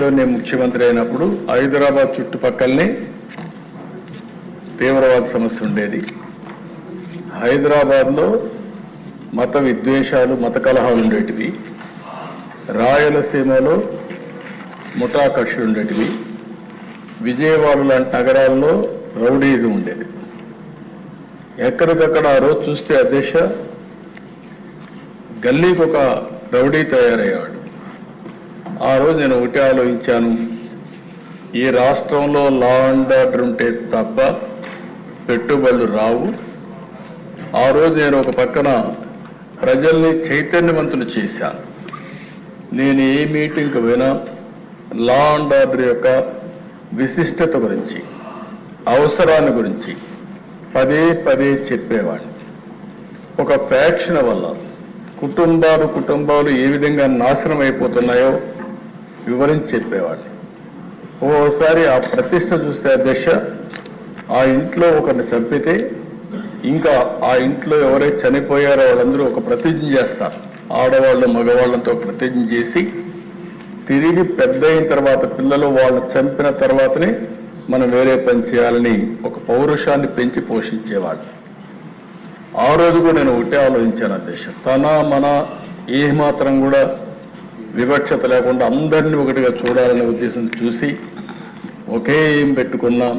ఐదులో నేను ముఖ్యమంత్రి అయినప్పుడు హైదరాబాద్ చుట్టుపక్కలనే తీవ్రవాద సమస్య ఉండేది. హైదరాబాద్లో మత విద్వేషాలు మత కలహాలు ఉండేటివి. రాయలసీమలో ముఠా కక్షలు ఉండేటివి. విజయవాడ లాంటి నగరాల్లో రౌడీజం ఉండేది. ఎక్కడికక్కడ ఆ రోజు చూస్తే అధ్యక్ష గల్లీకి ఒక రౌడీ తయారయ్యాడు. ఆ రోజు నేను ఒకటి ఆలోచించాను. ఈ రాష్ట్రంలో లా అండ్ ఆర్డర్ ఉంటే తప్ప పెట్టుబడులు రావు. ఆ రోజు నేను ఒక పక్కన ప్రజల్ని చైతన్యవంతులు చేశాను నేను ఏ మీటింగ్కి పోయినా లా అండ్ ఆర్డర్ యొక్క విశిష్టత గురించి అవసరాన్ని గురించి పదే పదే చెప్పేవాడిని. ఒక ఫ్యాక్షన్ వల్ల కుటుంబాలు కుటుంబాలు ఏ విధంగా నాశనం అయిపోతున్నాయో వివరించి చెప్పేవాడిని ఓసారి ఆ ప్రతిష్ట చూస్తే అధ్యక్ష ఆ ఇంట్లో ఒకరిని చంపితే ఇంకా ఆ ఇంట్లో ఎవరైతే చనిపోయారో వాళ్ళందరూ ఒక ప్రతిజ్ఞ చేస్తారు. ఆడవాళ్ళు మగవాళ్ళతో ప్రతిజ్ఞ చేసి తిరిగి పెద్ద అయిన తర్వాత పిల్లలు వాళ్ళు చంపిన తర్వాతనే మనం వేరే పని చేయాలని ఒక పౌరుషాన్ని పెంచి పోషించేవాళ్ళు ఆ రోజు కూడా నేను ఒకటే ఆలోచించాను అధ్యక్ష. తన మన ఏమాత్రం కూడా వివక్షత లేకుండా అందరినీ ఒకటిగా చూడాలనే ఉద్దేశం చూసి ఒకే ఏం పెట్టుకున్నాం.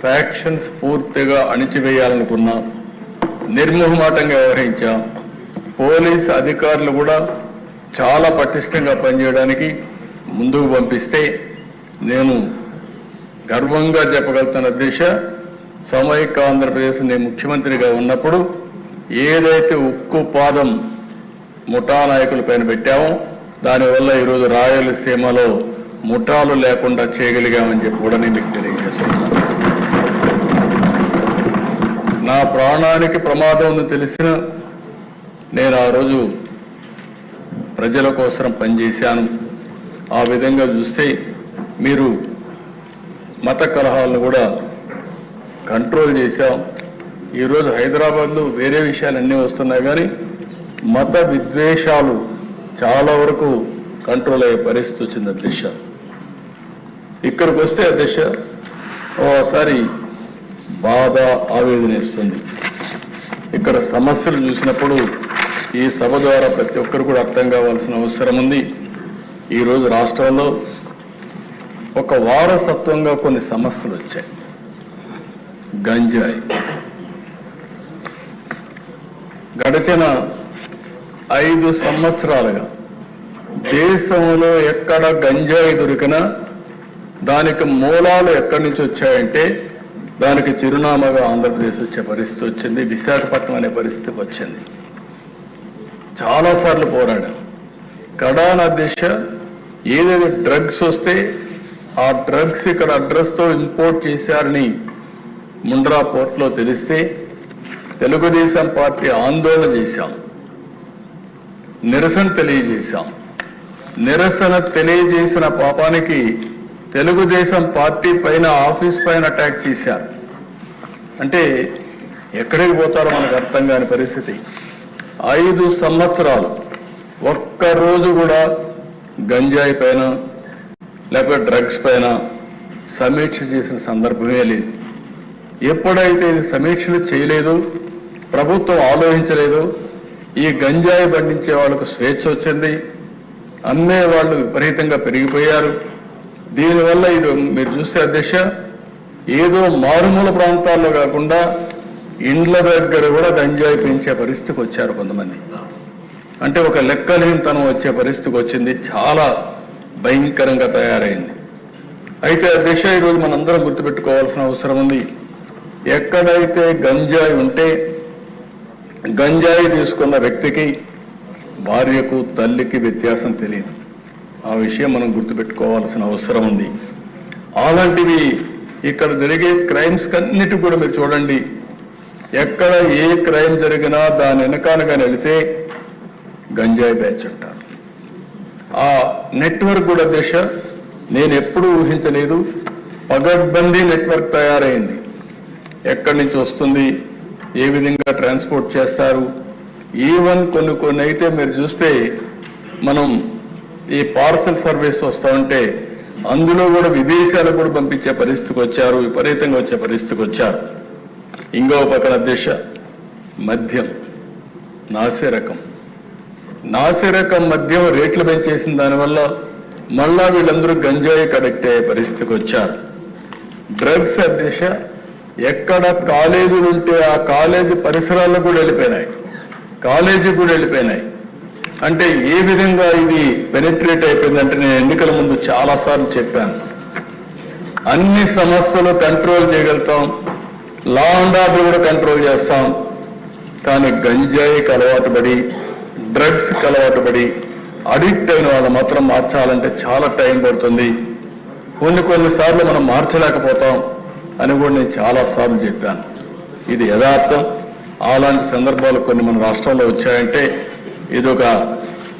ఫ్యాక్షన్స్ పూర్తిగా అణిచివేయాలనుకున్నాం. నిర్మోహమాటంగా వ్యవహరించాం. పోలీస్ అధికారులు కూడా చాలా పటిష్టంగా పనిచేయడానికి ముందుకు పంపిస్తే నేను గర్వంగా చెప్పగలుగుతున్న దిశ సమైక్య ఆంధ్రప్రదేశ్ నేను ముఖ్యమంత్రిగా ఉన్నప్పుడు ఏదైతే ఉక్కు పాదం ముఠా నాయకుల పైన పెట్టామో దానివల్ల ఈరోజు రాయలసీమలో ముఠాలు లేకుండా చేయగలిగామని చెప్పి కూడా నేను మీకు తెలియజేస్తున్నాను. నా ప్రాణానికి ప్రమాదం ఉందని తెలిసిన నేను ఆ రోజు ప్రజల కోసం పనిచేశాను. ఆ విధంగా చూస్తే మీరు మత కలహాలను కూడా కంట్రోల్ చేశాం. ఈరోజు హైదరాబాద్లో వేరే విషయాలు అన్నీ వస్తున్నాయి కానీ మత విద్వేషాలు చాలా వరకు కంట్రోల్ అయ్యే పరిస్థితి వచ్చింది అధ్యక్ష. ఇక్కడికి వస్తే అధ్యక్ష ఓసారి బాధ ఆవేదన ఇస్తుంది ఇక్కడ సమస్యలు చూసినప్పుడు ఈ సభ ద్వారా ప్రతి ఒక్కరు కూడా అర్థం కావాల్సిన అవసరం ఉంది. ఈరోజు రాష్ట్రంలో ఒక వారసత్వంగా కొన్ని సమస్యలు వచ్చాయి. గంజాయి. గడిచిన ఐదు సంవత్సరాలుగా. దేశంలో ఎక్కడ గంజాయి దొరికినా దానికి మూలాలు ఎక్కడి నుంచి వచ్చాయంటే దానికి చిరునామాగా ఆంధ్రప్రదేశ్ వచ్చే పరిస్థితి వచ్చింది విశాఖపట్నం అనే పరిస్థితికి వచ్చింది. చాలాసార్లు పోరాడాం. కడాన దిశ ఏదైతే డ్రగ్స్ వస్తే ఆ డ్రగ్స్ ఇక్కడ అడ్రస్తో ఇంపోర్ట్ చేశారని ముండ్రా పోర్ట్లో తెలిస్తే తెలుగుదేశం పార్టీ ఆందోళన చేశాం. నిరసన తెలియజేశాం. నిరసన తెలియజేసిన పాపానికి తెలుగుదేశం పార్టీ పైన ఆఫీస్ పైన అటాక్ చేశారు. అంటే ఎక్కడికి పోతారో మనకు అర్థం కాని పరిస్థితి. ఐదు సంవత్సరాలు ఒక్క రోజు కూడా గంజాయి పైన లేకపోతే డ్రగ్స్ పైన సమీక్ష చేసిన సందర్భమే లేదు. ఎప్పుడైతే ఇది సమీక్షలు చేయలేదు ప్రభుత్వం ఆలోచించలేదు ఈ గంజాయి పండించే వాళ్ళకు స్వేచ్ఛ వచ్చింది. అమ్మే వాళ్ళు విపరీతంగా పెరిగిపోయారు. దీనివల్ల ఇది మీరు చూస్తే అధ్యక్ష ఏదో మారుమూల ప్రాంతాల్లో కాకుండా ఇండ్ల దగ్గర కూడా గంజాయి పెంచే పరిస్థితికి వచ్చారు కొంతమంది. అంటే ఒక లెక్కలేనితనం వచ్చే పరిస్థితికి వచ్చింది. చాలా భయంకరంగా తయారైంది. అయితే అధ్యక్ష ఈరోజు మనందరం గుర్తుపెట్టుకోవాల్సిన అవసరం ఉంది. ఎక్కడైతే గంజాయి ఉంటే గంజాయి తీసుకున్న వ్యక్తికి భార్యకు తల్లికి వ్యత్యాసం తెలియదు. ఆ విషయం మనం గుర్తుపెట్టుకోవాల్సిన అవసరం ఉంది. అలాంటివి ఇక్కడ జరిగే క్రైమ్స్ అన్నిటి కూడా మీరు చూడండి. ఎక్కడ ఏ క్రైమ్ జరిగినా దాని వెనకాలగా వెళితే గంజాయి బ్యాచ్ అంటారు. ఆ నెట్వర్క్ కూడా దశ నేను ఎప్పుడూ ఊహించలేదు. పగడ్బందీ నెట్వర్క్ తయారైంది. ఎక్కడి నుంచి వస్తుంది? ఏ విధంగా ట్రాన్స్పోర్ట్ చేస్తారు? ఈవెన్ కొన్ని కొన్ని అయితే మీరు చూస్తే మనం ఈ పార్సల్ సర్వీస్ వస్తూ ఉంటే అందులో కూడా విదేశాలకు కూడా పంపించే పరిస్థితికి వచ్చారు విపరీతంగా వచ్చే పరిస్థితికి వచ్చారు. ఇంకో పక్కన దిశ మద్యం నాసిరకం. నాసిరకం మద్యం రేట్లు పెంచేసిన దానివల్ల మళ్ళా వీళ్ళందరూ గంజాయి కడెక్ట్ అయ్యే పరిస్థితికి వచ్చారు. డ్రగ్స్ దిశ ఎక్కడ కాలేజీలు ఉంటే ఆ కాలేజీ పరిసరాల్లో కూడా వెళ్ళిపోయినాయి. కాలేజీ కూడా వెళ్ళిపోయినాయి. అంటే ఏ విధంగా ఇది పెనిట్రేట్ అయిపోయిందంటే నేను ఎన్నికల ముందు చాలా సార్లు చెప్పాను. అన్ని సమస్యలు కంట్రోల్ చేయగలుగుతాం. లా అండ్ ఆర్డర్ కూడా కంట్రోల్ చేస్తాం. కానీ గంజాయికి అలవాటు పడి డ్రగ్స్కి అలవాటు పడి అడిక్ట్ అయిన వాళ్ళు మాత్రం మార్చాలంటే చాలా టైం పడుతుంది. కొన్ని కొన్నిసార్లు మనం మార్చలేకపోతాం. అని కూడా నేను చాలాసార్లు చెప్పాను. ఇది యథార్థం. అలాంటి సందర్భాలు కొన్ని మన రాష్ట్రంలో వచ్చాయంటే ఇది ఒక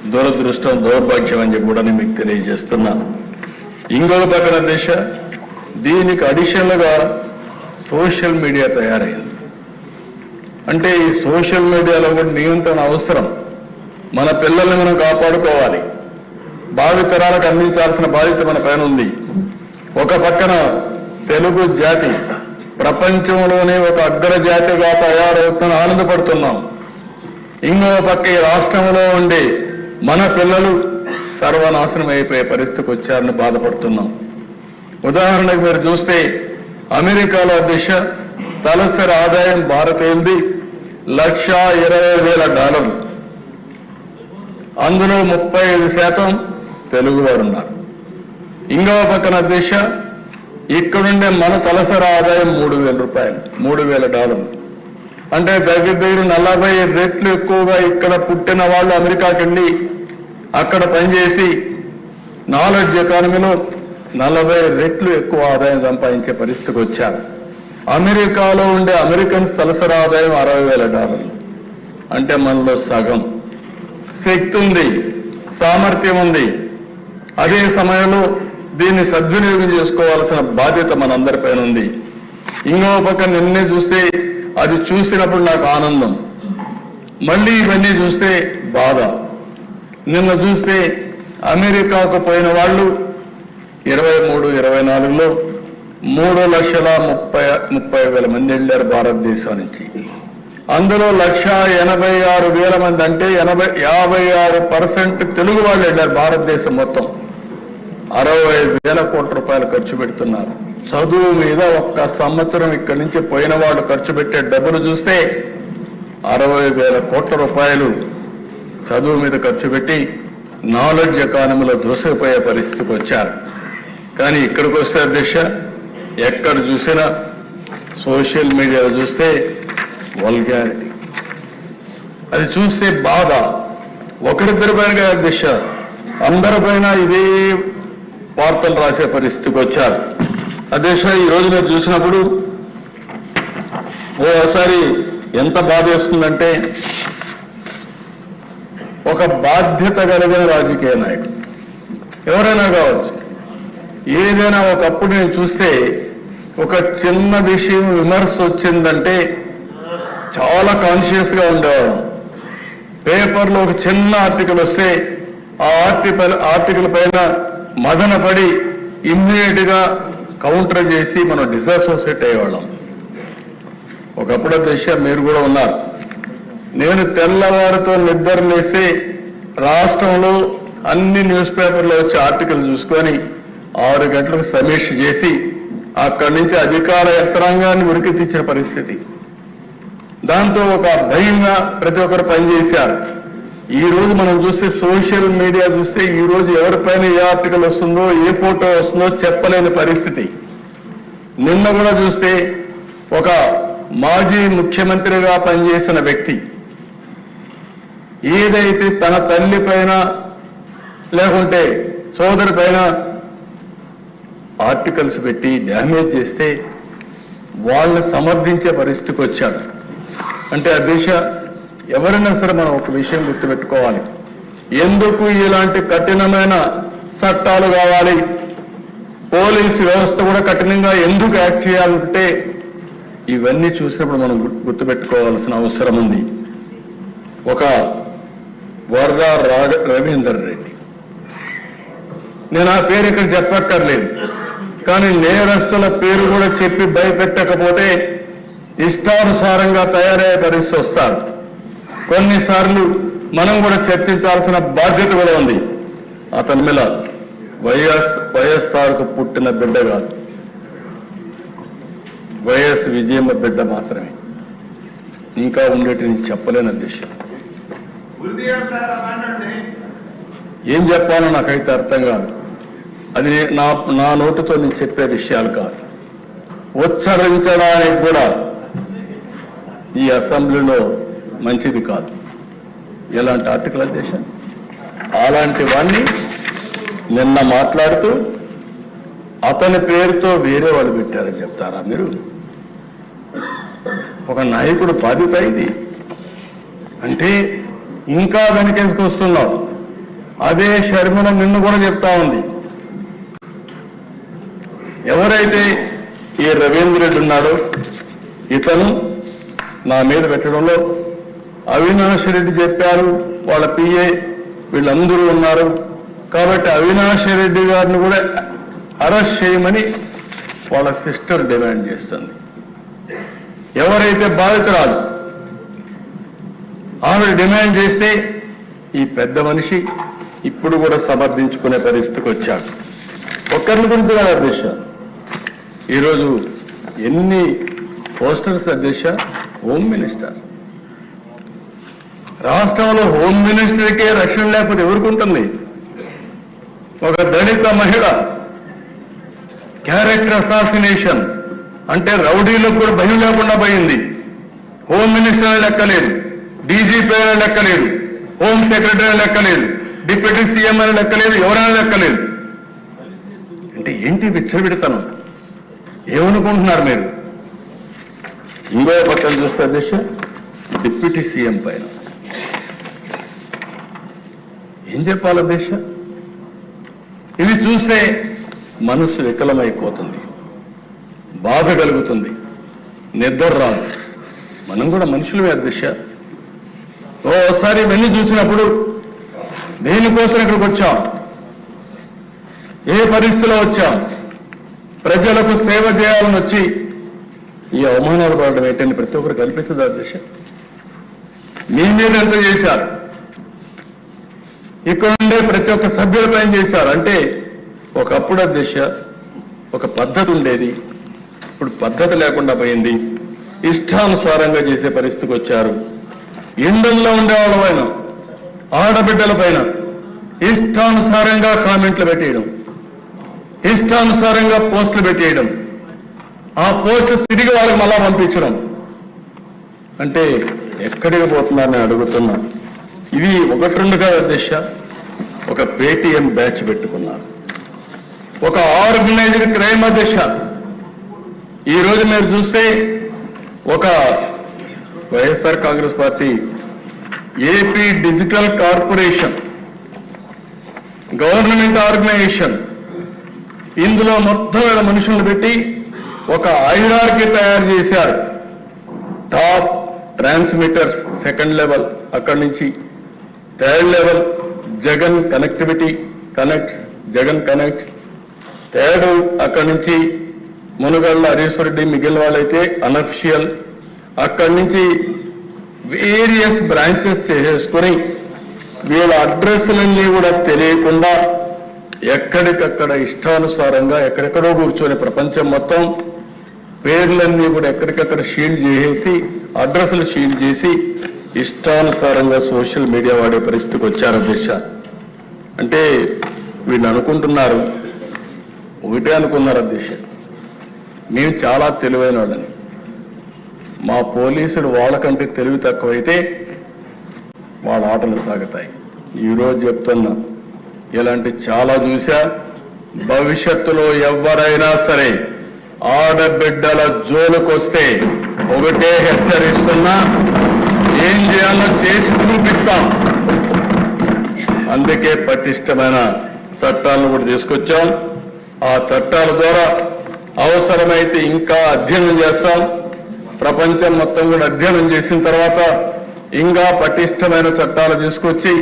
దురదృష్టం దౌర్భాగ్యం అని చెప్పి కూడా నేను మీకు తెలియజేస్తున్నాను. ఇంకొక పక్కన దిశ దీనికి అడిషనల్గా సోషల్ మీడియా తయారైంది. అంటే ఈ సోషల్ మీడియాలో కూడా నియంత్రణ అవసరం. మన పిల్లల్ని మనం కాపాడుకోవాలి. భావితరాలకు అందించాల్సిన బాధ్యత మన పైన ఉంది. ఒక పక్కన తెలుగు జాతి ప్రపంచంలోనే ఒక అగ్రజాతిగా తయారవుతున్న ఆనందపడుతున్నాం. ఇంకో పక్క ఈ రాష్ట్రంలో ఉండి మన పిల్లలు సర్వనాశనం అయిపోయే పరిస్థితికి వచ్చారని బాధపడుతున్నాం. ఉదాహరణకు మీరు చూస్తే అమెరికాలో దిశ తలసరి ఆదాయం భారతీయులది లక్ష ఇరవై వేల డాలర్లు. అందులో ముప్పై ఐదు శాతం తెలుగువారు ఉన్నారు. ఇంకో పక్కన దిశ ఇక్కడుండే మన తలసరి ఆదాయం మూడు వేల రూపాయలు మూడు వేల డాలర్లు. అంటే దగ్గర దగ్గర నలభై రెట్లు ఎక్కువగా ఇక్కడ పుట్టిన వాళ్ళు అమెరికాకి వెళ్ళి అక్కడ పనిచేసి నాలెడ్జ్ ఎకానమీలో నలభై రెట్లు ఎక్కువ ఆదాయం సంపాదించే పరిస్థితికి వచ్చారు. అమెరికాలో ఉండే అమెరికన్స్ తలసరి ఆదాయం అరవై వేల డాలర్లు. అంటే మనలో సగం. శక్తి ఉంది సామర్థ్యం ఉంది. అదే సమయంలో దీన్ని సద్వినియోగం చేసుకోవాల్సిన బాధ్యత మనందరిపైన ఉంది. ఇంకో పక్క నిన్నే చూస్తే అది చూసినప్పుడు నాకు ఆనందం. మళ్ళీ ఇవన్నీ చూస్తే బాధ. నిన్న చూస్తే అమెరికాకు పోయిన వాళ్ళు ఇరవై మూడు ఇరవై నాలుగులో మూడు లక్షల ముప్పై ముప్పై వేల మంది వెళ్ళారు భారతదేశం నుంచి అందులో లక్ష ఎనభై ఆరు వేల మంది అంటే ఎనభై యాభై ఆరు పర్సెంట్ తెలుగు వాళ్ళు వెళ్ళారు భారతదేశం మొత్తం. అరవై ఐదు వేల కోట్ల రూపాయలు ఖర్చు పెడుతున్నారు. చదువు మీద ఒక్క సంవత్సరం ఇక్కడి నుంచి పోయిన వాళ్ళు ఖర్చు పెట్టే డబ్బులు చూస్తే అరవై వేల కోట్ల రూపాయలు చదువు మీద ఖర్చు పెట్టి నాలెడ్జ్ ఎకానమీలో దూసుకుపోయే పరిస్థితికి వచ్చారు. కానీ ఇక్కడికి వస్తే అధ్యక్ష ఎక్కడ చూసినా సోషల్ మీడియాలో చూస్తే వల్గారిటీ. అది చూస్తే బాధ. ఒకరిద్దరి పైన కాదు అధ్యక్ష అందరిపైన ఇదే వార్తలు రాసే పరిస్థితికి వచ్చారు. అధ్యక్ష ఈ రోజు మీరు చూసినప్పుడు ఓసారి ఎంత బాధ వేస్తుందంటే ఒక బాధ్యత కలిగిన రాజకీయ నాయకుడు. ఎవరైనా కావచ్చు. ఏదైనా ఒకప్పుడు నేను చూస్తే ఒక చిన్న విషయం విమర్శ వచ్చిందంటే చాలా కాన్షియస్గా ఉండేవాళ్ళం. పేపర్లో ఒక చిన్న ఆర్టికల్ వస్తే ఆ ఆర్టికల్ ఆర్టికల్ పైన మదనపడి ఇమ్మీడియట్గా గా కౌంటర్ చేసి మనం డిసాసోసియేట్ అయ్యేవాళ్ళం. ఒకప్పుడు దశ మీరు కూడా ఉన్నారు. నేను తెల్లవారితో నిద్ర రాష్ట్రంలో అన్ని న్యూస్ పేపర్లో వచ్చే ఆర్టికల్ చూసుకొని ఆరు గంటలకు సమీక్ష చేసి అక్కడి నుంచి అధికార యంత్రాంగాన్ని ఉరికి తెచ్చిన పరిస్థితి. దాంతో ఒక భయంగా ప్రతి ఒక్కరు పనిచేశారు. ఈ రోజు మనం చూస్తే సోషల్ మీడియా చూస్తే ఈ రోజు ఎవరిపైన ఏ ఆర్టికల్ వస్తుందో ఏ ఫోటో వస్తుందో చెప్పలేని పరిస్థితి. నిన్న కూడా చూస్తే ఒక మాజీ ముఖ్యమంత్రిగా పనిచేసిన వ్యక్తి ఏదైతే తన తల్లి పైన లేకుంటే సోదరి పైన ఆర్టికల్స్ పెట్టి డ్యామేజ్ చేస్తే వాళ్ళని సమర్థించే పరిస్థితికి వచ్చాడు. అంటే ఆ దిశ ఎవరైనా సరే మనం ఒక విషయం గుర్తుపెట్టుకోవాలి. ఎందుకు ఇలాంటి కఠినమైన చట్టాలు కావాలి? పోలీసు వ్యవస్థ కూడా కఠినంగా ఎందుకు యాక్ట్ చేయాలంటే ఇవన్నీ చూసినప్పుడు మనం గుర్తుపెట్టుకోవాల్సిన అవసరం ఉంది. ఒక వరద రా- రవీందర్ రెడ్డి. నేను ఆ పేరు ఇక్కడ చెప్పక్కర్లేదు. కానీ నేరస్తుల పేరు కూడా చెప్పి భయపెట్టకపోతే ఇష్టానుసారంగా తయారయ్యే పరిస్థితి వస్తారు కొన్నిసార్లు మనం కూడా చర్చించాల్సిన బాధ్యత కూడా ఉంది. అతని మీద వైఎస్ వైఎస్ఆర్కు పుట్టిన బిడ్డ కాదు. వైఎస్ విజయమ్మ బిడ్డ మాత్రమే. ఇంకా ఉండేటి నేను చెప్పలేని అధ్యక్ష ఏం చెప్పాలో నాకైతే అర్థం కాదు. అది నా నా నోటితో నేను చెప్పే విషయాలు కాదు. ఉచ్చరించడానికి కూడా ఈ అసెంబ్లీలో మంచిది కాదు. ఎలాంటి ఆర్టికలైజేషన్ అధ్యక్ష అలాంటివన్నీ నిన్న మాట్లాడుతూ అతని పేరుతో వేరే వాళ్ళు పెట్టారని చెప్తారా మీరు? ఒక నాయకుడు బాధ్యత ఇది. అంటే ఇంకా వెనకేసుకొస్తున్నావు అదే షర్మిల నిన్ను కూడా చెప్తా ఉంది. ఎవరైతే ఈ రవీంద్ర రెడ్డి ఉన్నాడో ఇతను నా మీద పెట్టడంలో అవినాష్ రెడ్డి చెప్పారు వాళ్ళ పిఏ వీళ్ళందరూ ఉన్నారు. కాబట్టి అవినాష్ రెడ్డి గారిని కూడా అరెస్ట్ చేయమని వాళ్ళ సిస్టర్ డిమాండ్ చేస్తుంది. ఎవరైతే బాధితురాలు ఆవిడ డిమాండ్ చేస్తే ఈ పెద్ద మనిషి ఇప్పుడు కూడా సమర్థించుకునే పరిస్థితికి వచ్చాడు. ఒక్కరిని గురించి కాదు అధ్యక్ష. ఈరోజు ఎన్ని పోస్టర్స్ అధ్యక్ష? హోమ్ మినిస్టర్ రాష్ట్రంలో హోమ్ మినిస్టర్కే రక్షణ లేకపోతే ఎవరికి ఉంటుంది? ఒక దళిత మహిళ. Character assassination. అంటే రౌడీలకు కూడా భయం లేకుండా పోయింది. హోమ్ మినిస్టర్ అని లెక్కలేదు. డీజీపీ అని లెక్కలేదు. హోమ్ సెక్రటరీ లెక్కలేదు. డిప్యూటీ సీఎం అని లెక్కలేదు. ఎవరైనా లెక్కలేదు. అంటే ఏంటి విచ్చలవిడతనం? ఏమనుకుంటున్నారు మీరు? ఇంకో పక్కన చూస్తే అధ్యక్ష డిప్యూటీ సీఎం పైన. ఏం చెప్పాలి అధ్యక్ష? ఇది చూస్తే మనసు వికలమైపోతుంది. బాధ కలుగుతుంది. నిద్ర రాదు. మనం కూడా మనుషులమే అధ్యక్ష. ఓసారి ఇవన్నీ చూసినప్పుడు దేనికోసం ఇక్కడికి వచ్చాం? ఏ పరిస్థితిలో వచ్చాం? ప్రజలకు సేవ చేయాలని వచ్చి ఈ అవమానాలు పడడం ఏంటని ప్రతి ఒక్కరు కల్పిస్తుంది అధ్యక్ష? మీ మీద ఎంత చేశారు? ఇక్కడ ఉండే ప్రతి ఒక్క సభ్యులపై ఏం చేశారు? అంటే ఒకప్పుడు అధ్యక్ష ఒక పద్ధతి ఉండేది. ఇప్పుడు పద్ధతి లేకుండా పోయింది. ఇష్టానుసారంగా చేసే పరిస్థితికి వచ్చారు. ఇండల్లో ఉండేవాళ్ళ పైన ఆడబిడ్డల పైన ఇష్టానుసారంగా కామెంట్లు పెట్టేయడం. ఇష్టానుసారంగా పోస్టులు పెట్టేయడం. ఆ పోస్టులు తిరిగి వాళ్ళకి మళ్ళా పంపించడం. అంటే ఎక్కడికి పోతున్నారని అడుగుతున్నాను ఇది ఒకటి రెండు కాదు అధ్యక్ష ఒక పేటిఎం బ్యాచ్ పెట్టుకున్నారు. ఒక ఆర్గనైజ్డ్ క్రైమ్ అధ్యక్ష. ఈ రోజు మీరు చూస్తే ఒక YSR Congress party AP digital corporation government organization ఇందులో మొత్తం మనుషులను పెట్టి ఒక ఐడార్కి తయారు చేశారు. టాప్ ట్రాన్స్మిటర్స్ సెకండ్ లెవెల్ అక్కడి నుంచి third level Jagan connectivity connect Jagan connect third అక్కడి నుంచి మునుగళ్ళ హరీశ్వర రెడ్డి మిగిలిన వాళ్ళైతే అనఫిషియల్ అక్కడి నుంచి వేరియస్ బ్రాంచెస్ చేసేసుకొని వీళ్ళ అడ్రస్లన్నీ కూడా తెలియకుండా ఎక్కడికక్కడ ఇష్టానుసారంగా ఎక్కడెక్కడో కూర్చొని ప్రపంచం మొత్తం పేర్లన్నీ కూడా ఎక్కడికక్కడ షీల్డ్ చేసేసి అడ్రస్లు షీల్డ్ చేసి ఇష్టానుసారంగా సోషల్ మీడియా వాడే పరిస్థితికి వచ్చారు అధ్యక్ష. అంటే వీళ్ళు అనుకుంటున్నారు. ఒకటే అనుకున్నారు అధ్యక్ష. మేము చాలా తెలివైన వాళ్ళని. మా పోలీసులు వాళ్ళకంటే తెలివి తక్కువైతే వాళ్ళ ఆటలు సాగుతాయి. ఈరోజు చెప్తున్నా ఇలాంటి చాలా చూసా భవిష్యత్తులో ఎవరైనా సరే ఆడబిడ్డల జోలుకొస్తే ఒకటే హెచ్చరిస్తున్నా ఏం చేయాలో చేసి చూపిస్తాం. అందుకే పటిష్టమైన చట్టాలను కూడా తీసుకొచ్చాం. ఆ చట్టాల ద్వారా అవసరమైతే ఇంకా అధ్యయనం చేస్తాం. ప్రపంచం మొత్తం కూడా అధ్యయనం చేసిన తర్వాత ఇంకా పటిష్టమైన చట్టాలు తీసుకొచ్చి